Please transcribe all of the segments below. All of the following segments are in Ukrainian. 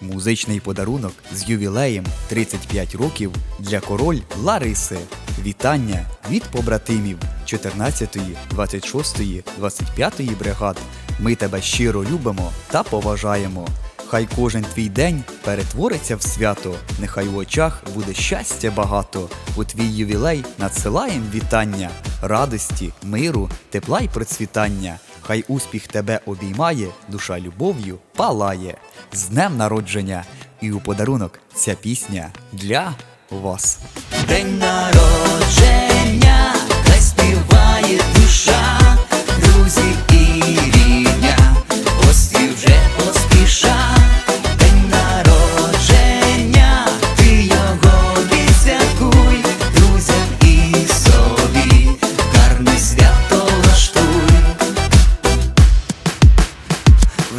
Музичний подарунок з ювілеєм 35 років для король Лариси. Вітання від побратимів 14-ї, 26-ї, 25-ї бригад. Ми тебе щиро любимо та поважаємо. Хай кожен твій день перетвориться в свято. Нехай в очах буде щастя багато. У твій ювілей надсилаєм вітання, радості, миру, тепла й процвітання. Хай успіх тебе обіймає, душа любов'ю палає. З днем народження! І у подарунок ця пісня для вас. День народження,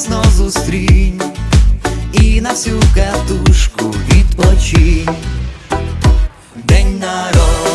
радісно зустрінь і на всю катушку відпочинь. День народження